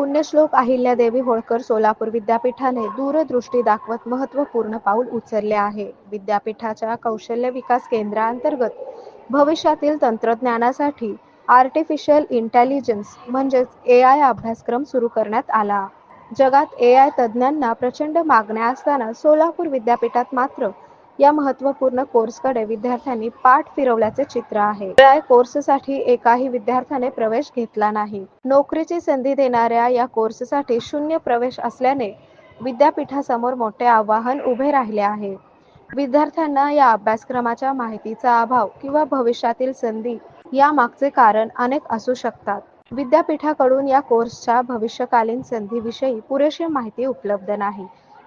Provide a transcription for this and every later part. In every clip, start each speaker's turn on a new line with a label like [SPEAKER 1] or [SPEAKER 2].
[SPEAKER 1] पुण्यश्लोक अहिल्यादेवी होळकर सोलापूर विद्यापीठाने दूरदृष्टी दाखवत महत्त्वपूर्ण पाऊल उचलले आहे. विद्यापीठाच्या कौशल्य विकास केंद्रांतर्गत भविष्यातील तंत्रज्ञानासाठी आर्टिफिशियल इंटेलिजन्स म्हणजेच ए आय अभ्यासक्रम सुरू करण्यात आला. जगात ए आय तज्ज्ञांना प्रचंड मागण्या असताना सोलापूर विद्यापीठात मात्र या महत्त्वपूर्ण कोर्सकडे विद्यार्थ्यांनी पाठ फिरवल्याचे चित्र आहे. कोर्ससाठी एकाही विद्यार्थ्याने प्रवेश घेतला नाही. नोकरीची संधी देणाऱ्या या कोर्ससाठी शून्य प्रवेश असल्याने विद्यापीठासमोर मोठे आव्हान उभे राहिले आहे. विद्यार्थ्यांना या अभ्यासक्रमाच्या माहितीचा अभाव किंवा भविष्यातील संधी या मागचे कारण अनेक असू शकतात. विद्यापीठाकडून या कोर्सच्या भविष्यकालीन संधीविषयी पुरेशी माहिती उपलब्ध नाही.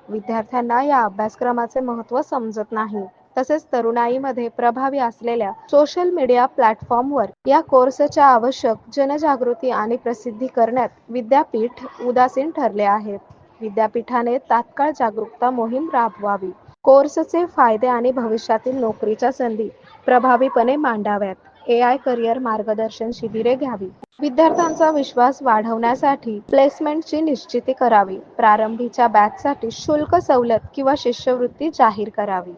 [SPEAKER 1] विद्यार्थ्यांना या अभ्यासक्रमाचे महत्त्व समजत नाही. तसेच तरुणाईमध्ये प्रभावी असलेल्या सोशल मीडिया प्लॅटफॉर्मवर या कोर्सच्या आवश्यक जनजागृती आणि प्रसिद्धी करण्यात विद्यापीठ उदासीन ठरले आहे. विद्यापीठाने तात्काळ जागरूकता मोहीम राबवावी. कोर्सचे फायदे आणि भविष्यातील नोकरीच्या संधी प्रभावीपणे मांडाव्यात. ए आय करिअर मार्गदर्शन शिबिरे घ्यावी. विद्यार्थ्यांचा विश्वास वाढवण्यासाठी प्लेसमेंटची निश्चिती करावी. प्रारंभीच्या बॅचसाठी शुल्क सवलत किंवा शिष्यवृत्ती जाहीर करावी.